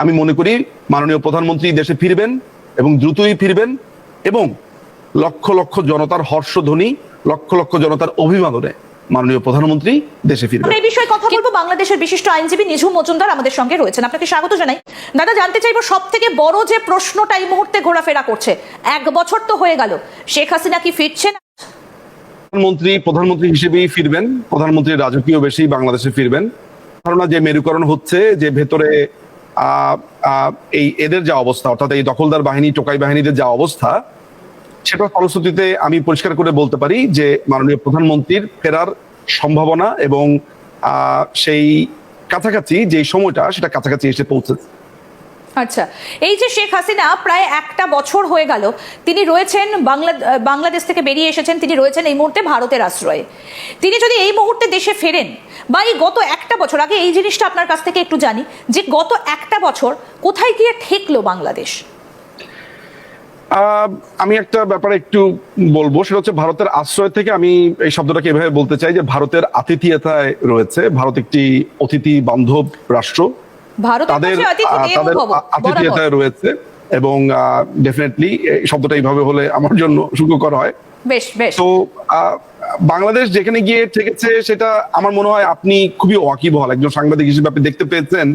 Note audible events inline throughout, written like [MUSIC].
আমি মনে করি মাননীয় প্রধানমন্ত্রী দেশে ফিরবেন এবং দ্রুতই ফিরবেন এবং লক্ষ লক্ষ জনতার হর্ষধ্বনি লক্ষ লক্ষ জনতার অভিবাদনে মাননীয় প্রধানমন্ত্রী দেশে ফিরবেন। এই বিষয়ে কথা বলব। বাংলাদেশের বিশিষ্ট আইনজীবী নিঝুম মজুমদার আমাদের সঙ্গে রয়েছেন। আপনাকে স্বাগত জানাই। দাদা জানতে চাইব সব থেকে বড় যে প্রশ্নটা এই মুহূর্তে ঘোরাফেরা করছে। এক বছর তো হয়ে গেল। শেখ হাসিনা কি ফিরছেন? প্রধানমন্ত্রী প্রধানমন্ত্রী হিসেবেই ফিরবেন। প্রধানমন্ত্রীর রাজকীয় বেশি বাংলাদেশে ফিরবেন। ধারণা যে মেরুকরণ হচ্ছে যে ভেতরে এই এদের যা অবস্থা, অর্থাৎ এই দখলদার বাহিনী, টোকাই বাহিনীদের যা অবস্থা, সেটা ফলশ্রুতিতে আমি পরিষ্কার করে বলতে পারি যে মাননীয় প্রধানমন্ত্রীর ফেরার সম্ভাবনা এবং সেই কাছাকাছি যে সময়টা, সেটা কাছাকাছি এসে পৌঁছেছে। আচ্ছা এই যে শেখ হাসিনা প্রায় একটা বছর হয়ে গেল, তিনি রয়েছেন বাংলা বাংলাদেশ থেকে বেরিয়ে এসেছেন, তিনি রয়েছেন এই মুহূর্তে ভারতের আশ্রয়ে। তিনি যদি এই মুহূর্তে দেশে ফেরেন, বা এই গত একটা বছর আগে এই জিনিসটা আপনার কাছ থেকে একটু জানি যে গত একটা বছর কোথায় গিয়ে ঠেকলো বাংলাদেশ? আমি একটা ব্যাপারে একটু বলব সেটা হচ্ছে ভারতের আশ্রয় থেকে আমি এই শব্দটাকে এভাবে বলতে চাই যে ভারতের আতিথিয়তায় রয়েছে। ভারত একটি অতিথি বান্ধব রাষ্ট্র। তাদের তাদের আতিথেয়তায়। রয়েছে এবং ডেফিনেটলি শব্দটা এইভাবে হলে আমার জন্য সুখকর হয়। বেশ বেশ। তো বাংলাদেশ যেখানে গিয়ে ঠেকেছে সেটা আমার মনে হয় আপনি খুবই ওয়াকিবহল একজন সাংবাদিক হিসেবে আপনি দেখতে পেয়েছেন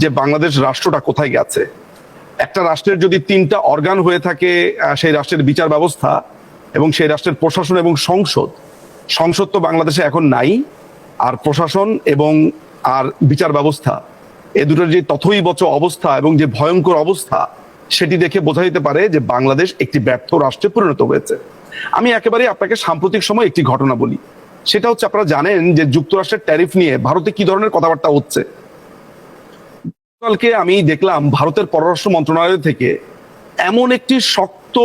যে বাংলাদেশ রাষ্ট্রটা কোথায় গেছে। একটা রাষ্ট্রের যদি তিনটা অর্গান হয়ে থাকে সেই রাষ্ট্রের বিচার ব্যবস্থা এবং সেই রাষ্ট্রের প্রশাসন এবং সংসদ। সংসদ তো বাংলাদেশে এখন নাই, আর প্রশাসন এবং আর বিচার ব্যবস্থা, এ দুটোর যে তথৈবচ অবস্থা এবং যে ভয়ঙ্কর অবস্থা, সেটি দেখে বোঝা যেতে পারে যে বাংলাদেশ একটি ব্যর্থ রাষ্ট্রে পরিণত হয়েছে। আমি একেবারে আপনাকে সাম্প্রতিক সময় একটি ঘটনা বলি। সেটা হচ্ছে আপনারা জানেন যে যুক্তরাষ্ট্রের ট্যারিফ নিয়ে ভারতে কি ধরনের কথাবার্তা হচ্ছে। কালকে আমি দেখলাম ভারতের পররাষ্ট্র মন্ত্রণালয় থেকে এমন একটি শক্ত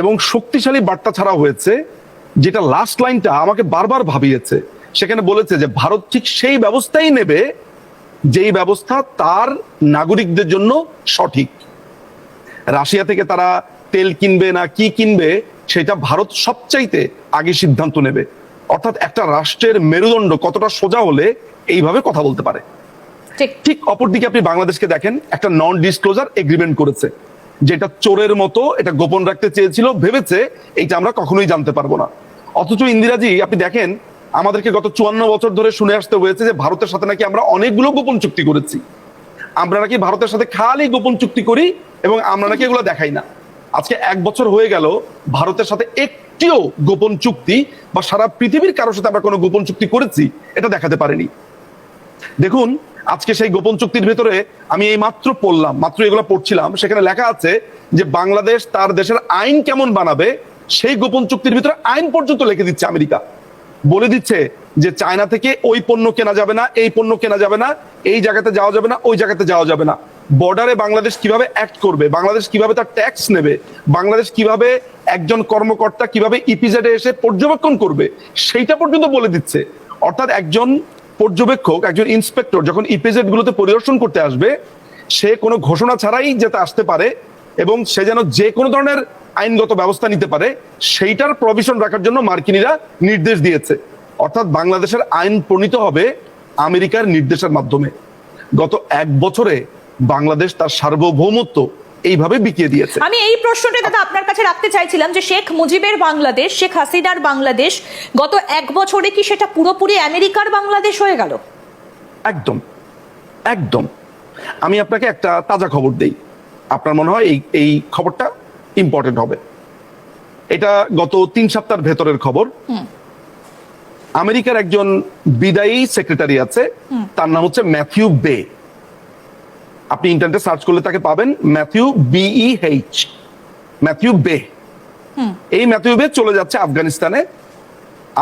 এবং শক্তিশালী বার্তা ছাড়া হয়েছে, যেটা লাস্ট লাইনটা আমাকে বারবার ভাবিয়েছে। সেখানে বলেছে যে ভারত ঠিক সেই ব্যবস্থাই নেবে, যেই ব্যবস্থা তার নাগরিকদের জন্য সঠিক। রাশিয়া থেকে তারা তেল কিনবে না কি কিনবে সেটা ভারত সবচাইতে আগে সিদ্ধান্ত নেবে। অর্থাৎ একটা রাষ্ট্রের মেরুদণ্ড কতটা সোজা হলে এইভাবে কথা বলতে পারে। ঠিক। ঠিক অপরদিকে আপনি বাংলাদেশকে দেখেন একটা নন ডিসক্লোজার এগ্রিমেন্ট করেছে। যেটা চোরের মতো এটা গোপন রাখতে চেয়েছিল ভেবেছে এইটা আমরা কখনোই জানতে পারব না। অথচ ইন্দিরাজি আপনি দেখেন আমাদেরকে গত চুয়ান্ন বছর ধরে শুনে আসতে হয়েছে যে ভারতের সাথে নাকি আমরা অনেকগুলো গোপন চুক্তি করেছি। আমরা নাকি ভারতের সাথে খালি গোপন চুক্তি করি এবং আমরা নাকি এগুলো দেখাই না। আজকে এক বছর হয়ে গেল ভারতের সাথে একটিও গোপন চুক্তি বা সারা পৃথিবীর কারোর সাথে আমরা কোনো গোপন চুক্তি করেছি, এটা দেখাতে পারেনি। দেখুন, আজকে সেই গোপন চুক্তির ভেতরে আমি এই মাত্র পড়লাম, মাত্র এগুলো পড়ছিলাম, সেখানে লেখা আছে যে বাংলাদেশ তার দেশের আইন কেমন বানাবে, সেই গোপন চুক্তির ভিতরে আইন পর্যন্ত লিখে দিচ্ছে আমেরিকা। বলে দিচ্ছে যে চায়না থেকে ওই পণ্য কেনা যাবে না, এই পণ্য কেনা যাবে না, এই জায়গাতে যাওয়া যাবে না, ওই জায়গাতে যাওয়া যাবে না। বর্ডারে বাংলাদেশ কীভাবে অ্যাক্ট করবে? বাংলাদেশ কীভাবে তার ট্যাক্স নেবে? বাংলাদেশ কীভাবে একজন কর্মকর্তা কীভাবে ইপিজেডে এসে পর্যবেক্ষণ করবে? সেইটা পর্যন্ত বলে দিচ্ছে। অর্থাৎ একজন পর্যবেক্ষক, একজন ইন্সপেক্টর যখন ইপিজেড গুলোতে পরিদর্শন করতে আসবে, সে কোনো ঘোষণা ছাড়াই যাতে আসতে পারে এবং সে যেন যে কোনো ধরনের আইনগত ব্যবস্থা নিতে পারে, সেইটার প্রভিশন রাখার জন্য মার্কিনীরা নির্দেশ দিয়েছে। অর্থাৎ বাংলাদেশের আইন প্রণীত হবে আমেরিকার নির্দেশের মাধ্যমে। গত এক বছরে বাংলাদেশ তার সার্বভৌমত্ব এইভাবে বিকিয়ে দিয়েছে। আমি এই প্রশ্নটা দাদা আপনার কাছে রাখতে চাইছিলাম যে শেখ মুজিবের বাংলাদেশ শেখ হাসিনার বাংলাদেশ গত এক বছরে কি সেটা পুরোপুরি আমেরিকার বাংলাদেশ হয়ে গেল? একদম একদম। আমি আপনাকে একটা তাজা খবর দেই। আপনার মনে হয় এই এই খবরটা ইম্পর্টেন্ট হবে। এটা গত তিন সপ্তাহের ভেতরের খবর। আমেরিকার একজন বিদায়ী সেক্রেটারি আছে তার নাম হচ্ছে ম্যাথিউ বে। আপনি ইন্টারনেটে সার্চ করলে তাকে পাবেন ম্যাথিউ বিই এইচ ম্যাথিউ বে এই ম্যাথিউ বে চলে যাচ্ছে আফগানিস্তানে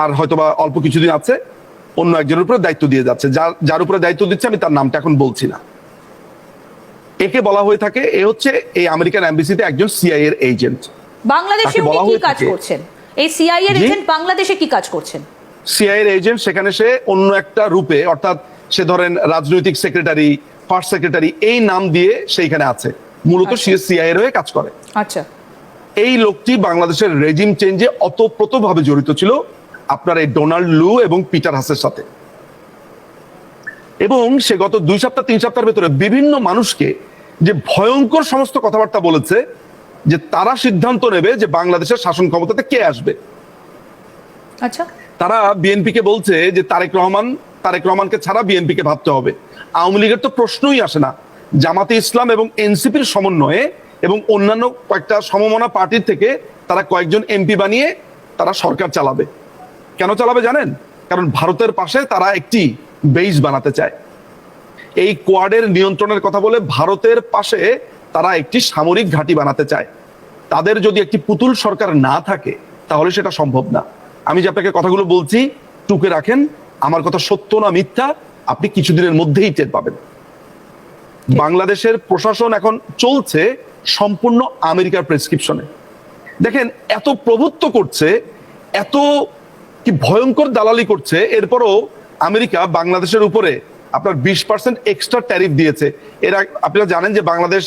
আর হয়তোবা অল্প কিছুদিন আছে অন্য একজনের উপরে দায়িত্ব দিয়ে যাচ্ছে। যার যার উপরে দায়িত্ব দিচ্ছে আমি তার নামটা এখন বলছি না। একে বলা হয়ে থাকে এ হচ্ছে এই আমেরিকান এম্বাসিতে একজন সিআই এর এজেন্ট বাংলাদেশে উনি কি কাজ করছেন? এই সিআইএ জি? এজেন্ট বাংলাদেশে কি কাজ করছেন? সিআই এর এজেন্ট সেখানে সে অন্য একটা রূপে অর্থাৎ সে ধরেন রাজনৈতিক সেক্রেটারি ফার্স্ট সেক্রেটারি এই নাম দিয়ে সেইখানে আছে। মূলত আচ্ছা। সে সিআই এর হয়ে কাজ করে। আচ্ছা। এই লোকটি বাংলাদেশের রেজিম চেঞ্জে অতপ্রতভাবে জড়িত ছিল আপনার এই ডোনাল্ড লু এবং পিটার হাসের সাথে। এবং সে গত দুই সপ্তাহ তিন সপ্তাহের ভেতরে বিভিন্ন মানুষকে যে ভয়ঙ্কর সমস্ত কথাবার্তা বলেছে যে তারা সিদ্ধান্ত নেবে যে বাংলাদেশের শাসন ক্ষমতাতে কে আসবে। আচ্ছা। তারা বিএনপিকে বলছে যে তারেক রহমান তারেক রহমানকে ছাড়া বিএনপিকে ভাবতে হবে। আওয়ামী লীগের তো প্রশ্নই আসে না। জামাতে ইসলাম এবং এনসিপির সমন্বয়ে এবং অন্যান্য কয়েকটা সমমনা পার্টির থেকে তারা কয়েকজন এমপি বানিয়ে তারা সরকার চালাবে। কেন চালাবে জানেন? কারণ ভারতের পাশে তারা একটি বেইস বানাতে চায়। এই কোয়াডের নিয়ন্ত্রণের কথা বলে ভারতের পাশে তারা একটি সামরিক ঘাঁটি বানাতে চায়। তাদের যদি একটি পুতুল সরকার না থাকে, তাহলে সেটা সম্ভব না। আমি যে আপনাকে কথাগুলো বলছি, টুকে রাখেন। আমার কথা সত্য না মিথ্যা? আপনি কিছুদিনের মধ্যেই টের পাবেন। বাংলাদেশের প্রশাসন এখন চলছে সম্পূর্ণ আমেরিকার প্রেসক্রিপশনে। দেখেন এত প্রভুত্ব করছে এত কি ভয়ঙ্কর দালালি করছে এরপরও আমেরিকা বাংলাদেশের উপরে আপনার বিশ পার্সেন্ট এক্সট্রা ট্যারিফ দিয়েছে। এরা আপনারা জানেন যে বাংলাদেশ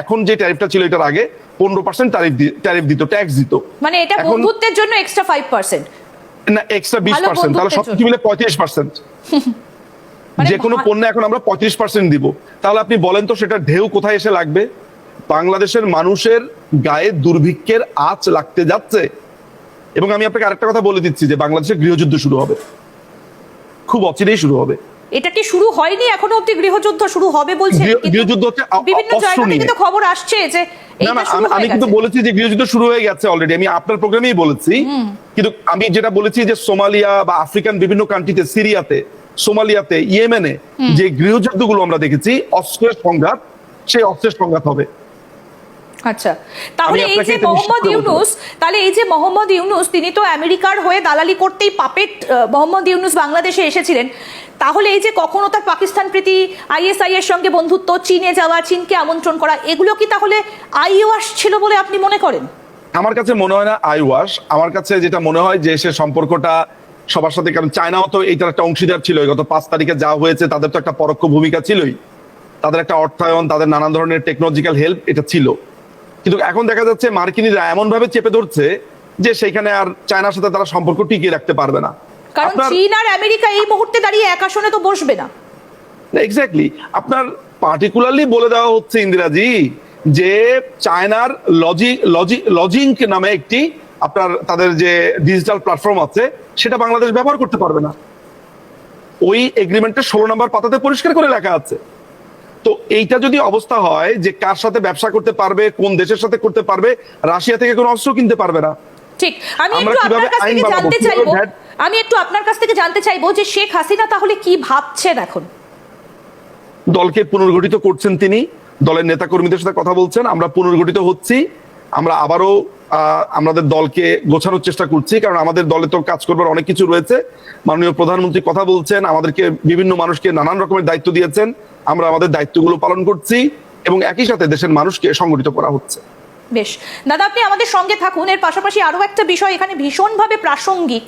এখন যে ট্যারিফটা ছিল এটার আগে পনেরো পার্সেন্ট ট্যারিফ ট্যারিফ দিত ট্যাক্স দিত। মানে এটা বন্ধুত্বের জন্য এক্সট্রা ফাইভ পার্সেন্ট না এক্সট্রা বিশ পার্সেন্ট তাহলে সবকিছু মিলে পঁয়ত্রিশ পার্সেন্ট [LAUGHS] যে কোনো পণ্য এখন আমরা পঁয়ত্রিশ পার্সেন্ট দিব। তাহলে আপনি বলেন তো সেটা ঢেউ কোথায় এসে লাগবে? বাংলাদেশের মানুষের গায়ে দুর্ভিক্ষের আঁচ লাগতে যাচ্ছে। এবং আমি আপনাকে আরেকটা কথা বলে দিচ্ছি যে বাংলাদেশে গৃহযুদ্ধ শুরু হবে। খুব অচিরেই শুরু হবে। এটা কি শুরু হয়নি? এখনও অব্দি গৃহযুদ্ধ শুরু হবে বলছে গৃহযুদ্ধ হচ্ছে বিভিন্ন জায়গা থেকে তো খবর আসছে যে আমি- কিন্তু বলেছি যে গৃহযুদ্ধ শুরু হয়ে গেছে অলরেডি আমি আপনার প্রোগ্রামেই বলেছি। কিন্তু আমি যেটা বলেছি যে সোমালিয়া বা আফ্রিকান বিভিন্ন কান্ট্রিতে সিরিয়াতে সোমালিয়াতে ইয়েমেনে যে গৃহযুদ্ধগুলো আমরা দেখেছি অস্ত্রের সংঘাত সেই অস্ত্রের সংঘাত হবে। আচ্ছা তাহলে এই যে মোহাম্মদ ইউনুস তাহলে এই যে মোহাম্মদ ইউনুস তিনি তো আমেরিকার হয়ে দালালি করতেই পাপেট মোহাম্মদ ইউনুস বাংলাদেশে এসেছিলেন। তাহলে এই যে কখনো তার পাকিস্তান প্রীতি আইএসআই এর সঙ্গে বন্ধুত্ব চীনে যাওয়া চীনকে আমন্ত্রণ করা এগুলো কি তাহলে আইওয়াস ছিল বলে আপনি মনে করেন? আমার কাছে মনে হয় না আই ওয়াশ আমার কাছে যেটা মনে হয় যে সে সম্পর্কটা সবার সাথে কারণ চায়নাও তো এইটার একটা অংশীদার ছিল গত পাঁচ তারিখে যা হয়েছে তাদের তো একটা পরোক্ষ ভূমিকা ছিলই। তাদের একটা অর্থায়ন তাদের নানান ধরনের টেকনোলজিক্যাল হেল্প এটা ছিল। কিন্তু এখন দেখা যাচ্ছে মার্কিনিরা এমন ভাবে চেপে ধরছে যে সেখানে আর চায়নার সাথে তারা সম্পর্ক টিকিয়ে রাখতে পারবে না। কারণ চীন আর আমেরিকা এই মুহূর্তে দাঁড়িয়ে এক আসনে তো বসবে না। এক্স্যাক্টলি আপনার পার্টিকুলারলি বলে দেওয়া হচ্ছে ইন্দিরাজি যে চায়নার লজি লজি লজিংক নামে একটি আপনার তাদের যে ডিজিটাল প্ল্যাটফর্ম আছে সেটা বাংলাদেশ ব্যবহার করতে পারবে না। ওই এগ্রিমেন্টের ষোলো নম্বর পাতাতে পরিষ্কার করে লেখা আছে। তো এইটা যদি অবস্থা হয় যে কার সাথে ব্যবসা করতে পারবে কোন দেশের সাথে করতে পারবে রাশিয়া থেকে কোনো অস্ত্র কিনতে পারবে না। ঠিক। আমি আমরা একটু আপনার কাছ আইন থেকে জানতে চাইব আমি একটু আপনার কাছ থেকে জানতে চাইব যে শেখ হাসিনা তাহলে কি ভাবছেন এখন? দলকে পুনর্গঠিত করছেন তিনি দলের নেতা কর্মীদের সাথে কথা বলছেন আমরা পুনর্গঠিত হচ্ছি আমরা আবারও আমাদের দলকে গোছানোর চেষ্টা করছি, কারণ আমাদের দলে তো কাজ করবার অনেক কিছু রয়েছে। মাননীয় প্রধানমন্ত্রী কথা বলছেন, আমাদেরকে বিভিন্ন মানুষকে নানান রকমের দায়িত্ব দিয়েছেন, আমরা আমাদের দায়িত্বগুলো পালন করছি এবং একই সাথে দেশের মানুষকে সংগঠিত করা হচ্ছে। বেশ। দাদা, আপনি আমাদের সঙ্গে থাকুন, এর পাশাপাশি আরও একটা বিষয় এখানে ভীষণভাবে প্রাসঙ্গিক,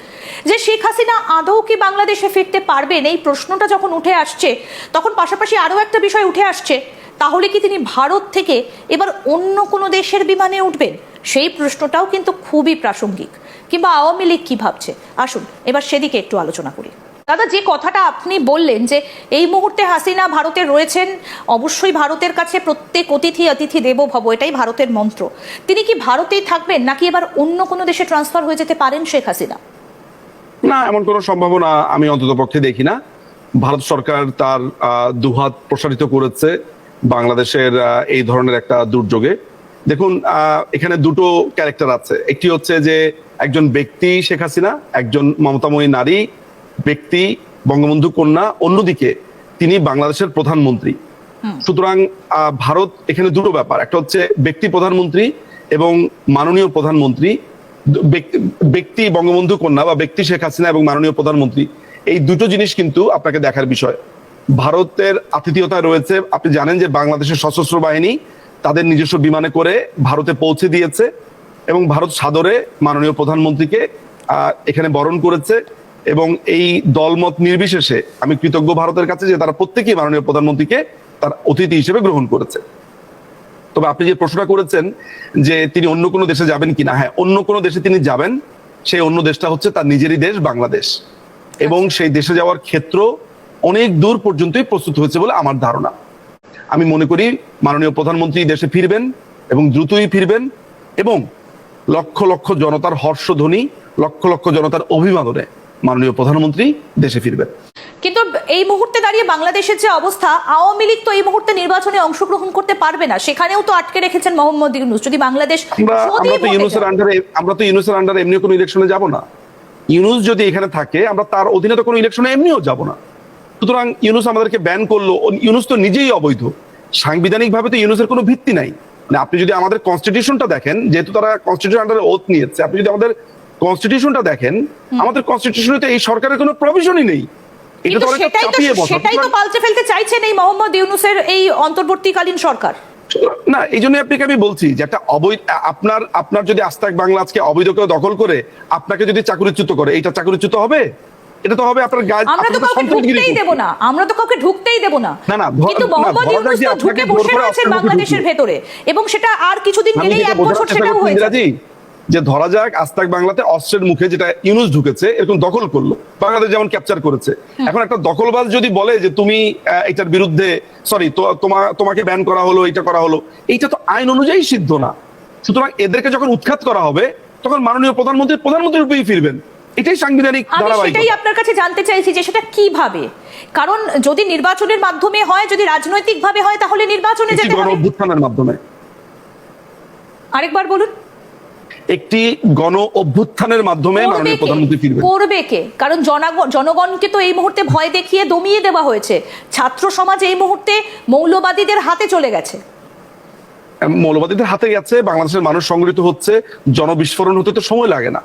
যে শেখ হাসিনা আদৌ কি বাংলাদেশে ফিরতে পারবেন? এই প্রশ্নটা যখন উঠে আসছে, তখন পাশাপাশি আরও একটা বিষয় উঠে আসছে তাহলে কি তিনি ভারত থেকে এবার অন্য কোনো দেশের বিমানে উঠবেন? সেই প্রশ্নটাও কিন্তু খুবই প্রাসঙ্গিক। কিংবা আওয়ামী লীগ কি ভাবছে? আসুন, এবার সেদিকে একটু আলোচনা করি। দাদা, যে কথাটা আপনি বললেন যে এই মুহূর্তে হাসিনা ভারতে রয়েছেন, অবশ্যই ভারতের কাছে প্রত্যেক অতিথি অতিথি দেব ভব, এটাই ভারতের মন্ত্র। তিনি কি ভারতেই থাকবেন, নাকি এবার অন্য কোনো দেশে ট্রান্সফার হয়ে যেতে পারেন শেখ হাসিনা? না, এমন কোনো সম্ভাবনা আমি অন্তত পক্ষে দেখি না। ভারত সরকার তার দুহাত প্রসারিত করেছে। বাংলাদেশের এই ধরনের একটা দুর্যোগে। দেখুন আহ, এখানে দুটো ক্যারেক্টার আছে। একটি হচ্ছে যে একজন ব্যক্তি শেখ হাসিনা একজন মমতাময়ী নারী ব্যক্তি বঙ্গবন্ধু কন্যা অন্যদিকে তিনি বাংলাদেশের প্রধানমন্ত্রী। সুতরাং আহ, ভারত এখানে দুটো ব্যাপার। একটা হচ্ছে ব্যক্তি প্রধানমন্ত্রী এবং মাননীয় প্রধানমন্ত্রী ব্যক্তি- ব্যক্তি বঙ্গবন্ধু কন্যা বা ব্যক্তি শেখ হাসিনা এবং মাননীয় প্রধানমন্ত্রী। এই দুটো জিনিস কিন্তু আপনাকে দেখার বিষয়। ভারতের আতিথেয়তা রয়েছে। আপনি জানেন যে বাংলাদেশের সশস্ত্র বাহিনী তাদের নিজস্ব বিমানে করে ভারতে পৌঁছে দিয়েছে এবং ভারত সাদরে মাননীয় প্রধানমন্ত্রীকে এখানে বরণ করেছে এবং এই দলমত নির্বিশেষে আমি কৃতজ্ঞ ভারতের কাছে যে তারা প্রত্যেকেই মাননীয় প্রধানমন্ত্রীকে তার অতিথি হিসেবে গ্রহণ করেছে। তবে আপনি যে প্রশ্নটা করেছেন যে তিনি অন্য কোনো দেশে যাবেন কিনা হ্যাঁ অন্য কোনো দেশে তিনি যাবেন সেই অন্য দেশটা হচ্ছে তার নিজেরই দেশ বাংলাদেশ। এবং সেই দেশে যাওয়ার ক্ষেত্র অনেক দূর পর্যন্তই প্রস্তুত হয়েছে বলে আমার ধারণা। আমি মনে করি মাননীয় প্রধানমন্ত্রী দেশে ফিরবেন এবং দ্রুতই ফিরবেন এবং লক্ষ লক্ষ জনতার হর্ষধ্বনি লক্ষ লক্ষ জনতার অভিবাদনে মাননীয় প্রধানমন্ত্রী দেশে ফিরবেন। কিন্তু এই মুহূর্তে দাঁড়িয়ে বাংলাদেশের যে অবস্থা আওয়ামী লীগ তো এই মুহূর্তে নির্বাচনে অংশগ্রহণ করতে পারবে না। সেখানেও তো আটকে রেখেছেন মোহাম্মদ ইউনুস। যদি বাংলাদেশ আমরা তো ইউনুসের আন্ডারে আমরা তো ইউনুসের আন্ডারে এমনি কোনো ইলেকশনে যাব না। ইউনুস যদি এখানে থাকে আমরা তার অধীনে তো কোনো ইলেকশনে এমনিও যাব না। সুতরাং ইউনুস আমাদেরকে ব্যান করল। ইউনুস তো নিজেই অবৈধ। সাংবিধানিক ভাবে তো ইউনুসের কোনো ভিত্তি নাই। না আপনি যদি আমাদের কনস্টিটিউশনটা দেখেন যেহেতু তারা কনস্টিটিউশন আন্ডারে ওথ নিয়েছে আপনি যদি আমাদের কনস্টিটিউশনটা দেখেন আমাদের কনস্টিটিউশনে তো এই সরকারের কোনো প্রভিশনই নেই। এটা তো সেটাই তো সেটাই তো পাল্টে ফেলতে চাইছেন এই মোহাম্মদ ইউনুসের এই অন্তর্বর্তীকালীন সরকার। না এই জন্য আপনাকে আমি বলছি যে একটা অবৈধ আপনার আপনার যদি আস্তাক বাংলা আজকে অবৈধ দখল করে আপনাকে যদি চাকরিচ্যুত করে এটা চাকরিচ্যুত হবে? এটা তো হবে আপনার গায়ে আমরা তো কাউকে ঢুকতেই দেব না। আমরা তো কাউকে ঢুকতেই দেব না। না, না, কিন্তু মোহাম্মদ ইউনুস তো ঢুকে বসে মুখে বাংলাদেশের ভেতরে। এবং সেটা আর কিছুদিন গেলেই এক বছর সেটাও হয়ে যাবে যে ধরা যাক আস্তাক বাংলাতে অস্ত্রের মুখে যেটা ইউনুস ঢুকেছে এরকম দখল করল। বাংলাদেশ যেমন ক্যাপচার করেছে। এখন একটা দখলবাজ যদি বলে যে তুমি এটার বিরুদ্ধে সরি তোমাকে ব্যান করা হলো এটা করা হলো এইটা তো আইন অনুযায়ী সিদ্ধ না। সুতরাং এদেরকে যখন উৎখাত করা হবে তখন মাননীয় প্রধানমন্ত্রী প্রধানমন্ত্রী রূপেই ফিরবেন। এটাই সাংবিধানিক সেটাই আপনার কাছে জানতে চাইছি যে সেটা কীভাবে? কারণ যদি নির্বাচনের মাধ্যমে হয় যদি হয় তাহলে নির্বাচনে যেতে হবে। অভ্যুত্থানের মাধ্যমে। আরেকবার বলুন। একটি গণ অভ্যুত্থানের মাধ্যমে মাননীয় প্রধানমন্ত্রী ফিরবেন। করবে কে? কারণ জনগণকে তো এই মুহূর্তে ভয় দেখিয়ে দমিয়ে দেওয়া হয়েছে। ছাত্র সমাজ এই মুহূর্তে মৌলবাদীদের হাতে চলে গেছে। মৌলবাদীদের হাতে গেছে বাংলাদেশের মানুষ সংগঠিত হচ্ছে জনবিস্ফোরণ হতে তো সময় লাগে না।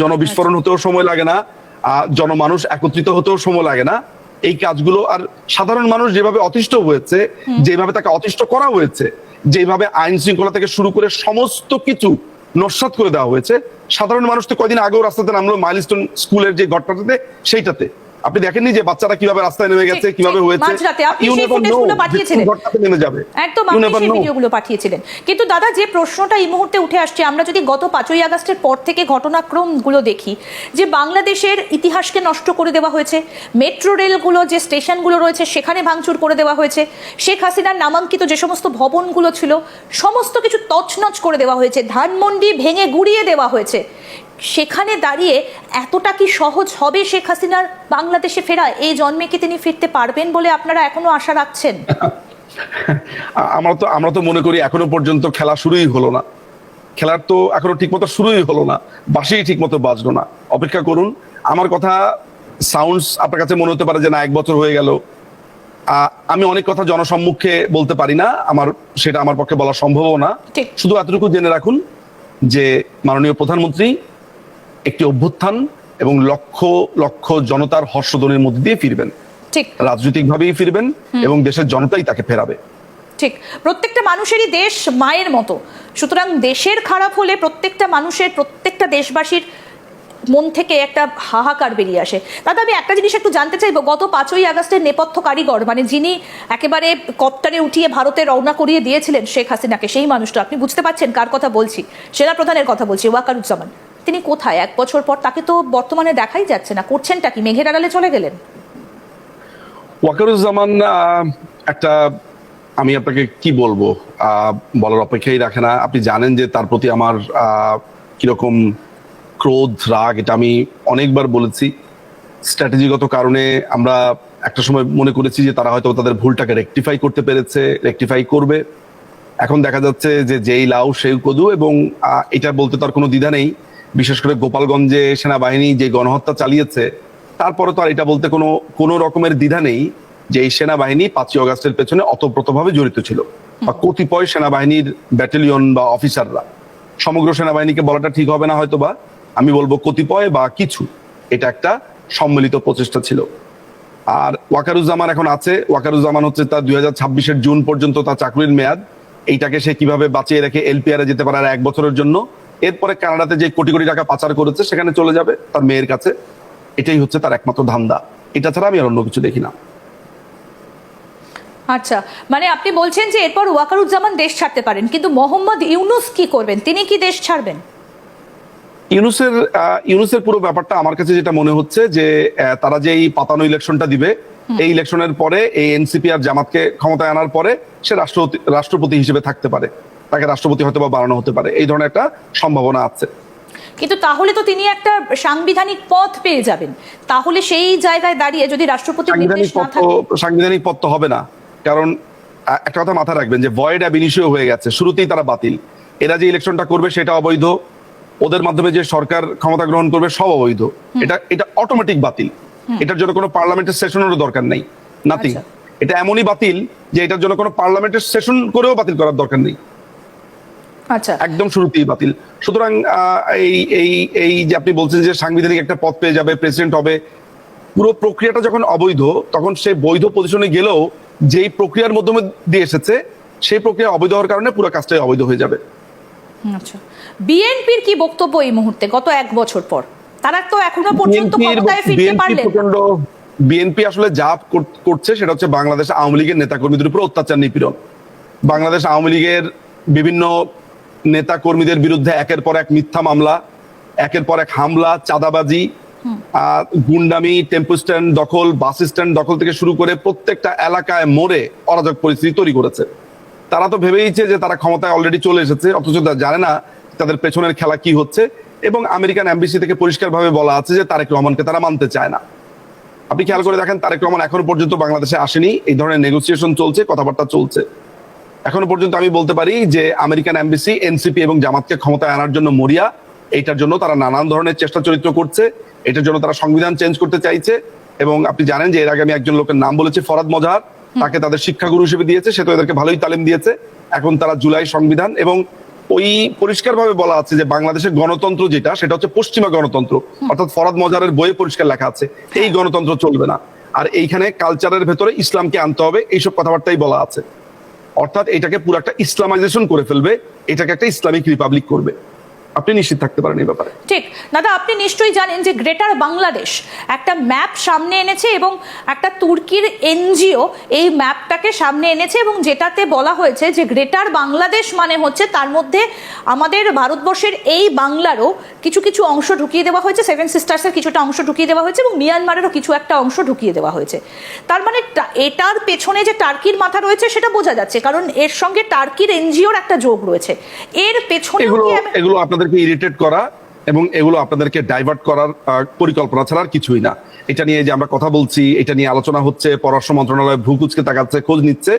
জনবিস্ফোরণ হতেও সময় লাগে না জনমানুষ একত্রিত হতেও সময় লাগে না। এই কাজগুলো আর সাধারণ মানুষ যেভাবে অতিষ্ঠ হয়েছে যেভাবে তাকে অতিষ্ঠ করা হয়েছে যেভাবে আইন শৃঙ্খলা থেকে শুরু করে সমস্ত কিছু নস্বাত করে দেওয়া হয়েছে সাধারণ মানুষ তো কয়দিন আগেও রাস্তাতে নামলো মাইলস্টোন স্কুলের যে ঘটনাটাতে সেইটাতে। আপনি দেখেননি যে বাচ্চারা কীভাবে রাস্তায় নেমে গেছে কীভাবে হয়েছে। নেমে যাবে। একদম আপনি সেই. ভিডিওগুলো পাঠিয়েছিলেন। কিন্তু দাদা যে প্রশ্নটা এই মুহূর্তে উঠে আসছে আমরা যদি গত পাঁচই আগস্টের পর থেকে ঘটনাক্রমগুলো দেখি যে বাংলাদেশের ইতিহাসকে নষ্ট করে দেওয়া হয়েছে মেট্রো রেলগুলো যে স্টেশনগুলো রয়েছে সেখানে ভাঙচুর করে দেওয়া হয়েছে শেখ হাসিনার নামাঙ্কিত যে সমস্ত ভবনগুলো ছিল সমস্ত কিছু তছনছ করে দেওয়া হয়েছে ধানমন্ডি ভেঙে গুড়িয়ে দেওয়া হয়েছে। সেখানে দাঁড়িয়ে এতটা কি সহজ হবে শেখ হাসিনার বাংলাদেশে ফেরা? এই জন্মে কি তিনি ফিরতে পারবেন বলে আপনারা এখনও আশা রাখছেন? [LAUGHS] আমরা তো আমরা তো মনে করি এখনও পর্যন্ত খেলা শুরুই হলো না। খেলার তো এখনও ঠিকমতো শুরুই হলো না। বাসেই ঠিকমতো বাজলো না। অপেক্ষা করুন আমার কথা সাউন্ডস আপনার কাছে মনে হতে পারে যে না এক বছর হয়ে গেল। আমি অনেক কথা জনসম্মুখে বলতে পারি না। আমার সেটা আমার পক্ষে বলা সম্ভবও না। শুধু এতটুকু জেনে রাখুন যে মাননীয় প্রধানমন্ত্রী একটি অভ্যুত্থান এবং লক্ষ লক্ষ জনতার হর্ষধ্বনির মধ্যে দিয়ে ফিরবেন। ঠিক। রাজনৈতিকভাবেই ফিরবেন এবং দেশের জনতাই তাকে ফেরাবে। ঠিক। প্রত্যেকটা মানুষেরই দেশ মায়ের মতো। সুতরাং দেশের খারাপ হলে প্রত্যেকটা মানুষের প্রত্যেকটা দেশবাসীর মন থেকে একটা হাহাকার বেরিয়ে আসে। দাদা আমি একটা জিনিস একটু জানতে চাইব। গত পাঁচই আগস্টের নেপথ্য কারিগর মানে যিনি একেবারে কপ্টারে উঠিয়ে ভারতে রওনা করিয়ে দিয়েছিলেন শেখ হাসিনাকে সেই মানুষটা আপনি বুঝতে পারছেন কার কথা বলছি? সেনা প্রধানের কথা বলছি ওয়াকারুজ্জামান। তিনি কোথায়? এক বছর পর তাকে তো বর্তমানে দেখাই যাচ্ছে না। করছেনটা কি? মেঘের আড়ালে চলে গেলেন? ওয়াকারুজ্জামান একটা, আমি আপনাকে কি বলব? বলার অপেক্ষাই রাখে না। আপনি জানেন যে তার প্রতি আমার কীরকম ক্রোধ, রাগ, এটা আমি অনেকবার বলেছি। স্ট্র্যাটেজিগত কারণে আমরা একটা সময় মনে করেছি যে তারা হয়তো তাদের ভুলটাকে রেকটিফাই করতে পেরেছে, রেকটিফাই করবে। এখন দেখা যাচ্ছে যে যেই লাউ, সেই কদু এবং এটা বলতে তার কোনো দ্বিধা নেই। বিশেষ করে গোপালগঞ্জে সেনাবাহিনী যে গণহত্যা চালিয়েছে তারপরে তো আর এটা বলতে কোনো কোনো রকমের দ্বিধা নেই যে এই সেনাবাহিনী পাঁচই অগাস্টের পেছনে অতপ্রতভাবে জড়িত ছিল। বা কতিপয় সেনাবাহিনীর ব্যাটালিয়ন বা অফিসাররা। সমগ্র সেনাবাহিনীকে বলাটা ঠিক হবে না হয়তো বা আমি বলব কতিপয় বা কিছু। এটা একটা সম্মিলিত প্রচেষ্টা ছিল। আর ওয়াকারুজ্জামান এখন আছে। ওয়াকারুজ্জামান হচ্ছে তার দুই হাজার ছাব্বিশের জুন পর্যন্ত তার চাকরির মেয়াদ। এইটাকে সে কীভাবে বাঁচিয়ে রেখে এলপিআর যেতে পারে আর এক বছরের জন্য এরপরে কানাডাতে যে কোটি কোটি টাকা পাচার করেছে সেখানে চলে যাবে তার মেয়ের কাছে। এটাই হচ্ছে তার একমাত্র ধান্দা। এটা ছাড়া আমি আর অন্য কিছু দেখি না। আচ্ছা মানে আপনি বলছেন যে এরপর ওয়াকারুজ্জামান দেশ ছাড়তে পারেন কিন্তু মোহাম্মদ ইউনুস কি করবেন? তিনি কি দেশ ছাড়বেন? ইউনুসের ইউনুসের পুরো ব্যাপারটা আমার কাছে যেটা মনে হচ্ছে যে তারা যে এই পাতানো ইলেকশনটা দিবে এই ইলেকশনের পরে এই এনসিপি আর জামাতকে ক্ষমতায় আনার পরে সে রাষ্ট্রপতি রাষ্ট্রপতি হিসেবে থাকতে পারে। তাকে রাষ্ট্রপতি হয়তো বা বাড়ানো হতে পারে। এই ধরনের একটা সম্ভাবনা আছে। কিন্তু তাহলে তো তিনি একটা সাংবিধানিক পথ পেয়ে যাবেন। তাহলে সেই জায়গায় দাঁড়িয়ে যদি রাষ্ট্রপতির নির্দেশ সাংবিধানিক পদ তো হবে না। কারণ একটা কথা মাথায় রাখবেন যে ভয়েড অ্যাব ইনিশিও হয়ে গেছে। শুরুতেই তারা বাতিল। এরা যে ইলেকশনটা করবে সেটা অবৈধ। ওদের মাধ্যমে যে সরকার ক্ষমতা গ্রহণ করবে সব অবৈধ। এটা এটা অটোমেটিক বাতিল। এটার জন্য কোনো পার্লামেন্টের সেশনেরও দরকার নেই। নাথিং আচ্ছা। এটা এমনই বাতিল যে এটার জন্য কোনো পার্লামেন্টের সেশন করেও বাতিল করার দরকার নেই। একদম শুরুতেই বাতিল। সুতরাং এই এই এই যে আপনি বলছেন যে সাংবিধানিক একটা পদ পেয়ে যাবে প্রেসিডেন্ট হবে পুরো প্রক্রিয়াটা যখন অবৈধ তখন সে বৈধ পজিশনে গেলেও যেই প্রক্রিয়ার মাধ্যমে দিয়ে এসেছে সেই প্রক্রিয়া অবৈধ হওয়ার কারণে পুরো কাজটাই অবৈধ হয়ে যাবে। আচ্ছা। বিএনপির কি বক্তব্য এই মুহূর্তে গত এক বছর পর? তারা তো এখনও পর্যন্ত ক্ষমতায় ফিরতে পারলেন বিএনপি আসলে যা করছে সেটা হচ্ছে বাংলাদেশ আওয়ামী লীগের নেতাকর্মীদের উপর অত্যাচার নিপীড়ন। বাংলাদেশ আওয়ামী লীগের বিভিন্ন নেতা কর্মীদের বিরুদ্ধে একের পর এক মিথ্যা মামলা একের পর এক হামলা চাঁদাবাজি গুন্ডামি টেম্পো স্ট্যান্ড দখল বাস স্ট্যান্ড দখল থেকে শুরু করে প্রত্যেকটা এলাকায় মোড়ে অরাজক পরিস্থিতি তৈরি করেছে। তারা তো ভেবেইছে যে তারা ক্ষমতায় অলরেডি চলে এসেছে অথচ তারা জানে না তাদের পেছনের খেলা কি হচ্ছে এবং আমেরিকান এমবিসি থেকে পরিষ্কারভাবে বলা আছে যে তারেক রহমানকে তারা মানতে চায় না। আপনি খেয়াল করে দেখেন তারেক রহমান এখনও পর্যন্ত বাংলাদেশে আসেনি এই ধরনের নেগোসিয়েশন চলছে কথাবার্তা চলছে। এখনও পর্যন্ত আমি বলতে পারি যে আমেরিকান এমবিসি এনসিপি এবং জামাতকে ক্ষমতায় আনার জন্য মরিয়া এইটার জন্য তারা নানান ধরনের চেষ্টা চরিত্র করছে এটার জন্য তারা সংবিধান চেঞ্জ করতে চাইছে এবং আপনি জানেন যে এর আগে আমি একজন লোকের নাম বলেছি ফরাদ মজাহার তাকে তাদের শিক্ষাগুরু হিসেবে দিয়েছে সে তো এদেরকে ভালোই তালিম দিয়েছে। এখন তারা জুলাই সংবিধান এবং ওই পরিষ্কারভাবে বলা আছে যে বাংলাদেশের গণতন্ত্র যেটা সেটা হচ্ছে পশ্চিমা গণতন্ত্র। অর্থাৎ ফরাদ মজারের বইয়ে পরিষ্কার লেখা আছে এই গণতন্ত্র চলবে না। আর এইখানে কালচারের ভেতরে ইসলামকে আনতে হবে এইসব কথাবার্তাই বলা আছে। অর্থাৎ এটাকে পুরো একটা ইসলামাইজেশন করে ফেলবে এটাকে একটা ইসলামিক রিপাবলিক করবে। আপনি নিশ্চিত থাকতে পারেন এই ব্যাপারে। ঠিক। দাদা আপনি নিশ্চয়ই জানেন যে গ্রেটার বাংলাদেশ একটা ম্যাপ সামনে এনেছে এবং একটা তুর্কির এনজিও এই ম্যাপটাকে সামনে এনেছে এবং যেটাতে বলা হয়েছে যে গ্রেটার বাংলাদেশ মানে হচ্ছে তার মধ্যে আমাদের ভারতবর্ষের এই বাংলারও কিছু কিছু অংশ ঢুকিয়ে দেওয়া হয়েছে সেভেন সিস্টার্সের কিছুটা অংশ ঢুকিয়ে দেওয়া হয়েছে এবং মিয়ানমারেরও কিছু একটা অংশ ঢুকিয়ে দেওয়া হয়েছে। তার মানে এটার পেছনে যে টার্কির মাথা রয়েছে সেটা বোঝা যাচ্ছে কারণ এর সঙ্গে টার্কির এনজিওর একটা যোগ রয়েছে। এর পেছনে এগুলো এগুলো আপনাদেরকে ইরিটেট করা এবং এগুলো আপনাদেরকে ডাইভার্ট করার পরিকল্পনা ছাড়া আর কিছুই না। এটা নিয়ে যে আমরা কথা বলছি, এটা নিয়ে আলোচনা হচ্ছে, পররাষ্ট্র মন্ত্রণালয় ভ্রুকুচকে তাকাচ্ছে, খোঁজ নিচ্ছে।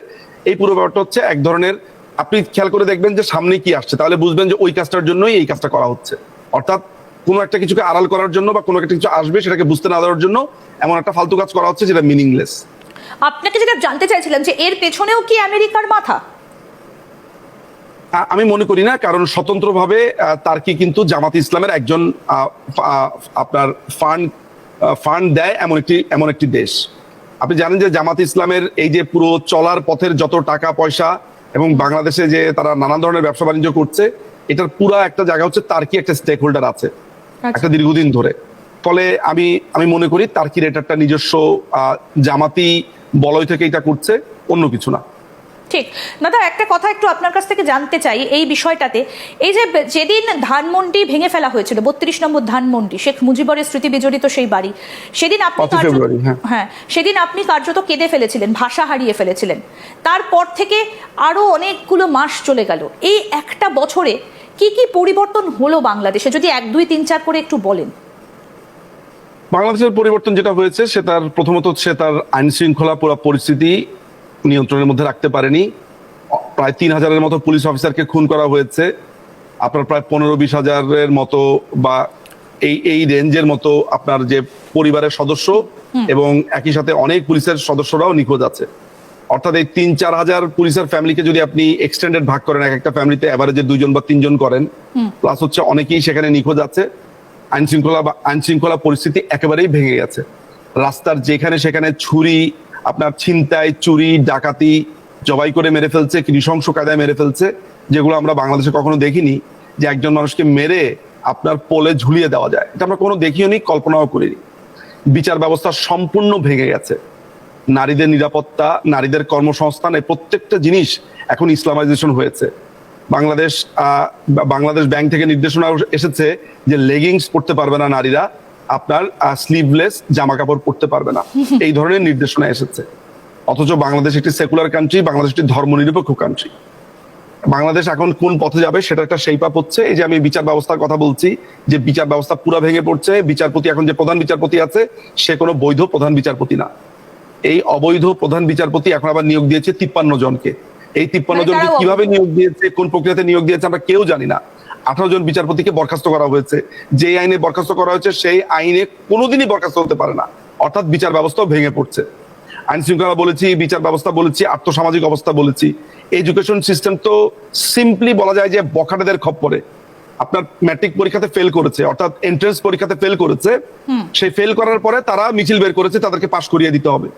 এই পুরো ব্যাপারটা হচ্ছে এক ধরনের, আপনি খেয়াল করে দেখবেন যে সামনে কি আসছে, তাহলে বুঝবেন যে ওই কাজটার জন্যই এই কাজটা করা হচ্ছে। অর্থাৎ কোনো একটা কিছুকে আড়াল করার জন্য বা কোনো একটা কিছু আসবে সেটাকে বুঝতে না দেওয়ার জন্য এমন একটা ফালতু কাজ করা হচ্ছে যেটা মিনিংলেস আপনাকে যেটা জানতে চাইছিলাম যে এর পেছনেও কি আমেরিকার মাথা? আমি মনে করি না কারণ স্বতন্ত্রভাবে আহ, তার্কি কিন্তু জামাত ইসলামের একজন আপনার ফান্ড ফান্ড দেয় এমন একটি এমন একটি দেশ। আপনি জানেন যে জামাত ইসলামের এই যে পুরো চলার পথের যত টাকা পয়সা এবং বাংলাদেশে যে তারা নানান ধরনের ব্যবসা বাণিজ্য করছে এটার পুরা একটা জায়গা হচ্ছে তার্কি একটা স্টেক হোল্ডার আছে একটা দীর্ঘদিন ধরে। ফলে আমি আমি মনে করি তার্কির এটা একটা নিজস্ব আহ, জামাতি বলয় থেকে এটা করছে অন্য কিছু না। ঠিক। দাদা একটা কথা একটু আপনার কাছ থেকে জানতে চাই এই বিষয়টাতে। এই যে যেদিন ধানমন্ডি ভেঙে ফেলা হয়েছিল বত্রিশ নম্বর ধানমন্ডি শেখ মুজিবরের স্মৃতি বিজড়িত সেই বাড়ি সেদিন আপনি হ্যাঁ। হ্যাঁ সেদিন আপনি কার্যত কেঁদে ফেলেছিলেন ভাষা হারিয়ে ফেলেছিলেন। তারপর থেকে আরও অনেকগুলো মাস চলে গেল। এই একটা বছরে কি কি পরিবর্তন হলো বাংলাদেশে? যদি এক দুই তিন চার করে একটু বলেন। বাংলাদেশের পরিবর্তন যেটা হয়েছে সে তার প্রথমত সে তার আইন শৃঙ্খলা পুরো পরিস্থিতি নিয়ন্ত্রণের মধ্যে রাখতে পারেনি। প্রায় তিন হাজারের মতো পুলিশ অফিসারকে খুন করা হয়েছে। আপনার প্রায় পনেরো বিশ হাজারের মতো বা এই এই রেঞ্জের মতো আপনার যে পরিবারের সদস্য এবং একই সাথে অনেক পুলিশের সদস্যরাও নিখোঁজ আছে। অর্থাৎ এই তিন চার হাজার পুলিশের ফ্যামিলিকে যদি আপনি এক্সটেন্ডেড ভাগ করেন এক একটা ফ্যামিলিতে এভারেজে দুইজন বা তিনজন করেন প্লাস হচ্ছে অনেকেই সেখানে নিখোঁজ আছে। আইন শৃঙ্খলা বা আইন শৃঙ্খলা পরিস্থিতি একেবারেই ভেঙে গেছে। রাস্তার যেখানে সেখানে ছুরি আপনার ছিনতাই, চুরি, ডাকাতি জবাই করে মেরে ফেলছে, কি নৃশংস কায়দায় মেরে ফেলছে, যেগুলো আমরা বাংলাদেশে কখনো দেখিনি যে একজন মানুষকে মেরে আপনার পোলে ঝুলিয়ে দেওয়া যায়। এটা আমরা কোনো দেখিও নি কল্পনাও করিনি। বিচার ব্যবস্থা সম্পূর্ণ ভেঙে গেছে। নারীদের নিরাপত্তা, নারীদের কর্মসংস্থান, এই প্রত্যেকটা জিনিস এখন ইসলামাইজেশন হয়েছে। বাংলাদেশ বাংলাদেশ ব্যাংক থেকে নির্দেশনা এসেছে যে লেগিংস পড়তে পারবে না নারীরা। আপনার স্লিভলেস জামা কাপড় পরতে পারবে না। [LAUGHS] এই ধরনের নির্দেশনা এসেছে। অথচ বাংলাদেশ একটি সেকুলার কান্ট্রি বাংলাদেশ একটি ধর্মনিরপেক্ষ কান্ট্রি বাংলাদেশ এখন কোন পথে যাবে সেটা একটা সেই পাপ হচ্ছে। এই যে আমি বিচার ব্যবস্থার কথা বলছি যে বিচার ব্যবস্থা পুরো ভেঙে পড়ছে বিচারপতি এখন যে প্রধান বিচারপতি আছে সে কোনো বৈধ প্রধান বিচারপতি না। এই অবৈধ প্রধান বিচারপতি এখন আবার নিয়োগ দিয়েছে তিপ্পান্ন জনকে। এই তিপ্পান্ন মানে জনকে কীভাবে নিয়োগ দিয়েছে কোন প্রক্রিয়াতে নিয়োগ দিয়েছে আমরা কেউ জানি না। আঠারো জন বিচারপতিকে বরখাস্ত করা হয়েছে। যে আইনে বরখাস্ত করা হয়েছে সেই আইনে কোনোদিনই বরখাস্ত হতে পারে না। অর্থাৎ বিচার ব্যবস্থাও ভেঙে পড়ছে। আইন শৃঙ্খলা বলেছি বিচার ব্যবস্থা বলেছি আর্থসামাজিক অবস্থা বলেছি। এডুকেশন সিস্টেম তো সিম্পলি বলা যায় যে বখাটেদের খপ্পরে। আপনার ম্যাট্রিক পরীক্ষাতে ফেল করেছে অর্থাৎ এন্ট্রান্স পরীক্ষাতে ফেল করেছে। সেই ফেল করার পরে তারা মিছিল বের করেছে তাদেরকে পাশ করিয়ে দিতে হবে।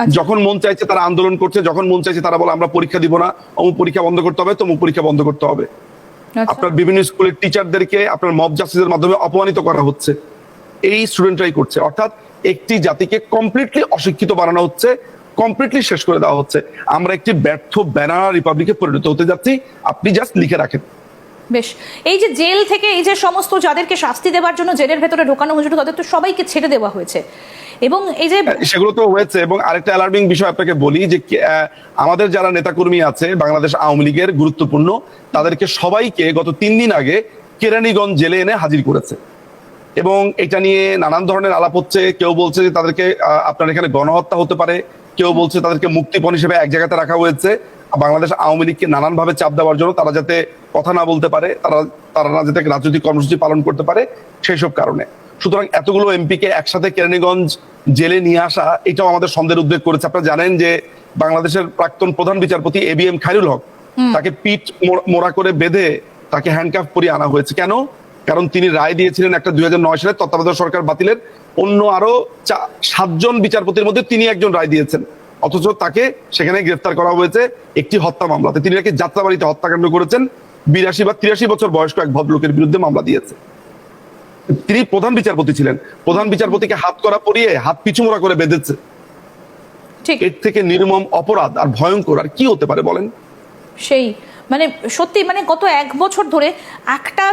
আচ্ছা। যখন মন চাইছে তারা আন্দোলন করছে যখন মন চাইছে তারা বলে আমরা পরীক্ষা দিব না অমুক পরীক্ষা বন্ধ করতে হবে তমুক পরীক্ষা বন্ধ করতে হবে। আপনার বিভিন্ন স্কুলের টিচারদেরকে আপনার মব জাস্টিসের মাধ্যমে অপমানিত করা হচ্ছে। এই স্টুডেন্টরাই করছে। অর্থাৎ একটি জাতিকে কমপ্লিটলি অশিক্ষিত বানানো হচ্ছে কমপ্লিটলি শেষ করে দেওয়া হচ্ছে। আমরা একটি ব্যর্থ ব্যানার রিপাবলিকে পরিণত হতে যাচ্ছি। আপনি জাস্ট লিখে রাখেন। বেশ। এই যে জেল থেকে এই যে সমস্ত যাদেরকে শাস্তি দেওয়ার জন্য জেলের ভেতরে ঢোকানো হয়েছিল তাদের তো সবাইকে ছেড়ে দেওয়া হয়েছে। এবং এই যে সেগুলো তো হয়েছে এবং আরেকটা অ্যালার্মিং বিষয় আপনাকে বলি যে আমাদের যারা নেতাকর্মী আছে, বাংলাদেশ আওয়ামী লীগের গুরুত্বপূর্ণ, তাদেরকে সবাইকে গত তিন দিন আগে কেরানীগঞ্জ জেলে এনে হাজির করেছে। এবং এটা নিয়ে নানান ধরনের আলাপ হচ্ছে। কেউ বলছে যে তাদেরকে আপনার এখানে গণহত্যা হতে পারে। কেউ বলছে তাদেরকে মুক্তিপণ হিসেবে এক জায়গাতে রাখা হয়েছে। বাংলাদেশ আওয়ামী লীগকে নানান ভাবে চাপ দেওয়ার জন্য তারা যাতে কথা না বলতে পারে, তারা তারা না যাতে রাজনৈতিক কর্মসূচি পালন করতে পারে, সেই সব কারণে। সুতরাং এতগুলো এমপিকে একসাথে কেরানীগঞ্জ জেলে নিয়ে আসা এটাও আমাদের সন্দেহের উদ্বেগ করেছে। আপনারা জানেন যে বাংলাদেশের প্রাক্তন প্রধান বিচারপতি A B M Khairul Haque তাকে পিঠ মোড়া করে বেঁধে তাকে হ্যান্ডকাফ পরিয়ে আনা হয়েছে। কেন? কারণ তিনি রায় দিয়েছিলেন একটা দুই হাজার নয় সালে তত্ত্বাবধায়ক সরকার বাতিলের। অন্য আরও সাতজন বিচারপতির মধ্যে তিনি একজন রায় দিয়েছেন। অথচ তাকে সেখানে গ্রেফতার করা হয়েছে একটি হত্যা মামলাতে। তিনি নাকি যাত্রাবাড়িতে হত্যাকাণ্ড করেছেন। বিরাশি বা তিরাশি বছর বয়স্ক এক ভদ্রলোকের বিরুদ্ধে মামলা দিয়েছে। তিনি প্রধান বিচারপতি ছিলেন। প্রধান বিচারপতিকে হাত করা পরিয়ে হাত পিছুমোড়া করে বেঁধেছে। ঠিক। এর থেকে নির্মম অপরাধ আর ভয়ঙ্কর আর কি হতে পারে বলেন? সেই মানে সত্যি মানে গত এক বছর ধরে একটা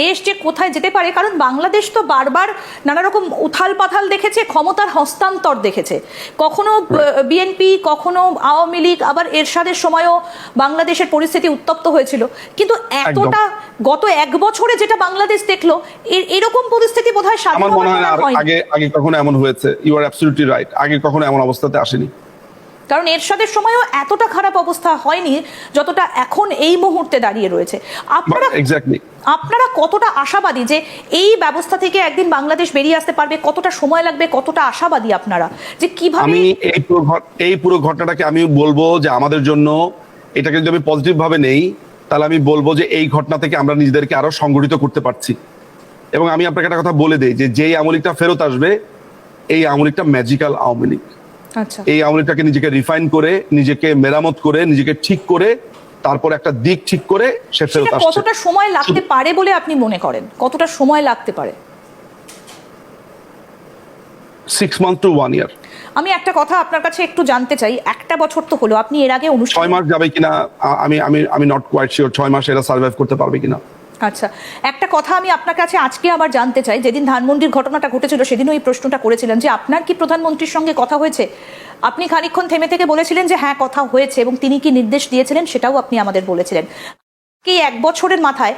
দেশ যে কোথায় যেতে পারে কারণ বাংলাদেশ তো বারবার নানা রকম উথাল পাথাল দেখেছে ক্ষমতার হস্তান্তর দেখেছে। কখনো বিএনপি কখনো আওয়ামী লীগ আবার এরশাদের সময়ও বাংলাদেশের পরিস্থিতি উত্তপ্ত হয়েছিল। কিন্তু এতটা গত এক বছরে যেটা বাংলাদেশ দেখল এরকম পরিস্থিতি বোধহয় আমার মনে হয়। আগে আগে কখনো এমন হয়েছে। ইউ আর অ্যাবসলিউটলি রাইট আগে কখনো এমন অবস্থাতে আসেনি। কারণ এরশাদের সময়ও এতটা খারাপ অবস্থা হয়নি যতটা এখন এই মুহূর্তে দাঁড়িয়ে রয়েছে। আপনারা এক্স্যাক্টলি আপনারা কতটা আশাবাদী যে এই ব্যবস্থা থেকে একদিন বাংলাদেশ বেরিয়ে আসতে পারবে? কতটা সময় লাগবে? কতটা আশাবাদী আপনারা? যে কীভাবে আমি এই পুরো এই পুরো ঘটনাটাকে আমি বলব যে আমাদের জন্য এটাকে যদি আমি পজিটিভ ভাবে নেই তাহলে আমি বলব যে এই ঘটনা থেকে আমরা নিজেদেরকে আরও সংগঠিত করতে পারছি। এবং আমি আপনাকে একটা কথা বলে দেই যে যেই আমলিকটা ফেরত আসবে এই আমলিকটা ম্যাজিক্যাল আওয়ামী লীগ। এই আওয়ামী লীগটাকে নিজেকে রিফাইন করে নিজেকে মেরামত করে নিজেকে ঠিক করে তারপর একটা দিক ঠিক করে সে ফেরত আসছে। কতটা সময় লাগতে পারে বলে আপনি মনে করেন? কতটা সময় লাগতে পারে? Six month to one year আমি একটা কথা আপনার কাছে একটু জানতে চাই। একটা বছর তো হলো। আপনি এর আগে অনুষ্ঠান ছয় মাস যাবে কিনা আমি আমি আমি নট কোয়াইট শিওর ছয় মাস এরা সার্ভাইভ করতে পারবে কিনা। আচ্ছা একটা কথা আমি আপনার কাছে আজকে আবার জানতে চাই। যেদিন ধানমন্ডির ঘটনাটা ঘটেছিল সেদিনও এই প্রশ্নটা করেছিলেন যে আপনার কি প্রধানমন্ত্রীর সঙ্গে কথা হয়েছে? আপনি খানিকক্ষণ থেমে থেকে বলেছিলেন যে হ্যাঁ কথা হয়েছে এবং তিনি কি নির্দেশ দিয়েছিলেন সেটাও আপনি আমাদের বলেছিলেন। কি এক বছরের মাথায়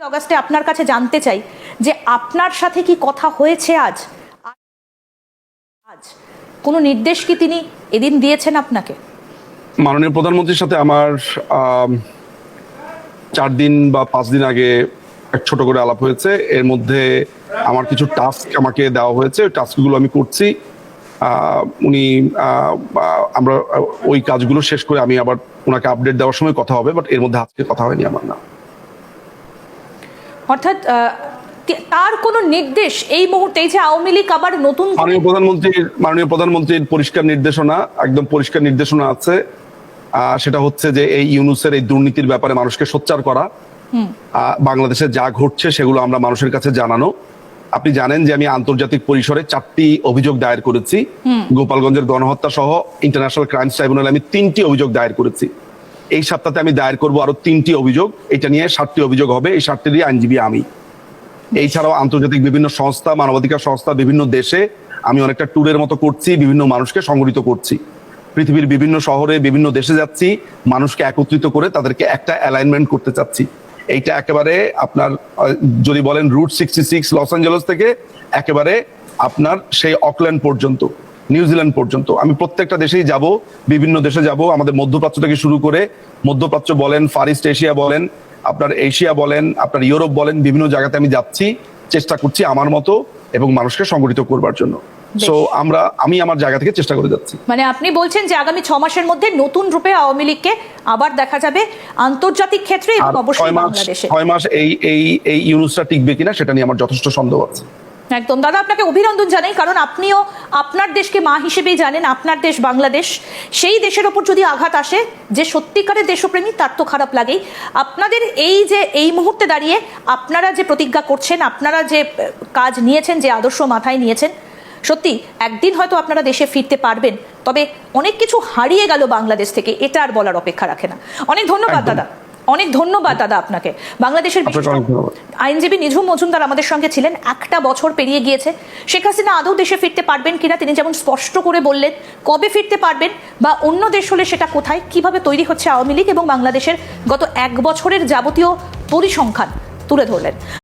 অগাস্টে আপনার কাছে জানতে চাই যে আপনার সাথে কি কথা হয়েছে আজ? আজ কোনো নির্দেশ কি তিনি এদিন দিয়েছেন আপনাকে? মাননীয় প্রধানমন্ত্রীর সাথে আমার আম, চার দিন বা পাঁচ দিন আগে এক ছোট করে আলাপ হয়েছে। এর মধ্যে আমার কিছু টাস্ক আমাকে দেওয়া হয়েছে। ওই টাস্কগুলো আমি করছি। উনি আমরা ওই কাজগুলো শেষ করে আমি আবার ওনাকে আপডেট দেওয়ার সময় কথা হবে বাট এর মধ্যে আজকে কথা হয়নি আমার না। অর্থাৎ তার কোনো নির্দেশ এই মুহূর্তে যে আওয়ামী লীগ আবার নতুন মাননীয় প্রধানমন্ত্রীর মাননীয় প্রধানমন্ত্রীর পরিষ্কার নির্দেশনা একদম পরিষ্কার নির্দেশনা আছে। সেটা হচ্ছে যে এই ইউনুসের এই দুর্নীতির ব্যাপারে মানুষকে সোচ্চার করা। বাংলাদেশে যা ঘটছে সেগুলো আমরা মানুষের কাছে জানানো। আপনি জানেন যে আমি আন্তর্জাতিক পরিসরে চারটি অভিযোগ দায়ের করেছি। গোপালগঞ্জের গণহত্যা সহ ইন্টারন্যাশনাল ক্রাইমস ট্রাইব্যুনালে আমি তিনটি অভিযোগ দায়ের করেছি। এই সপ্তাহে আমি দায়ের করব আরও তিনটি অভিযোগ। এটা নিয়ে সাতটি অভিযোগ হবে। এই সাতটি আইনজীবী আমি। এছাড়াও আন্তর্জাতিক বিভিন্ন সংস্থা মানবাধিকার সংস্থা বিভিন্ন দেশে আমি অনেকটা ট্যুরের মতো করছি বিভিন্ন মানুষকে সংগঠিত করছি। পৃথিবীর বিভিন্ন শহরে, বিভিন্ন দেশে যাচ্ছি, মানুষকে একত্রিত করে তাদেরকে একটা অ্যালাইনমেন্ট করতে চাচ্ছি। এইটা একেবারে আপনার যদি বলেন route sixty six Los Angeles থেকে একেবারে আপনার সেই অকল্যান্ড পর্যন্ত নিউজিল্যান্ড পর্যন্ত। আমি প্রত্যেকটা দেশেই যাব, বিভিন্ন দেশে যাব, আমাদের মধ্যপ্রাচ্য থেকে শুরু করে মধ্যপ্রাচ্য বলেন ফার ইস্ট এশিয়া বলেন, আপনার এশিয়া বলেন, আপনার ইউরোপ বলেন, বিভিন্ন জায়গাতে আমি যাচ্ছি, চেষ্টা করছি আমার মতো এবং মানুষকে সংগঠিত করবার জন্য। সো আমরা আমি আমার জায়গা থেকে চেষ্টা করে যাচ্ছি। মানে আপনি বলছেন যে আগামী ছ মাসের মধ্যে নতুন রূপে আওয়ামী লীগকে আবার দেখা যাবে আন্তর্জাতিক ক্ষেত্রে এবং অবশ্যই বাংলাদেশে। ছয় মাস এই এই এই ইউনুসটা টিকবে কিনা সেটা নিয়ে আমার যথেষ্ট সন্দেহ আছে। একদম। দাদা আপনাকে অভিনন্দন জানাই কারণ আপনিও আপনার দেশকে মা হিসেবেই জানেন আপনার দেশ বাংলাদেশ। সেই দেশের ওপর যদি আঘাত আসে যে সত্যিকারের দেশপ্রেমী তার তো খারাপ লাগেই। আপনাদের এই যে এই মুহূর্তে দাঁড়িয়ে আপনারা যে প্রতিজ্ঞা করছেন আপনারা যে কাজ নিয়েছেন যে আদর্শ মাথায় নিয়েছেন সত্যি একদিন হয়তো আপনারা দেশে ফিরতে পারবেন তবে অনেক কিছু হারিয়ে গেল বাংলাদেশ থেকে এটা আর বলার অপেক্ষা রাখে না। অনেক ধন্যবাদ দাদা। অনেক ধন্যবাদ দাদা আপনাকে। বাংলাদেশের। আইনজীবী নিঝুম মজুমদার আমাদের সঙ্গে ছিলেন একটা বছর পেরিয়ে গিয়েছে। শেখ হাসিনা আদৌ দেশে ফিরতে পারবেন কিনা তিনি যেমন স্পষ্ট করে বললেন কবে ফিরতে পারবেন বা অন্য দেশ হলে সেটা কোথায় কীভাবে তৈরি হচ্ছে আওয়ামী লীগ এবং বাংলাদেশের গত এক বছরের যাবতীয় পরিসংখ্যান তুলে ধরলেন।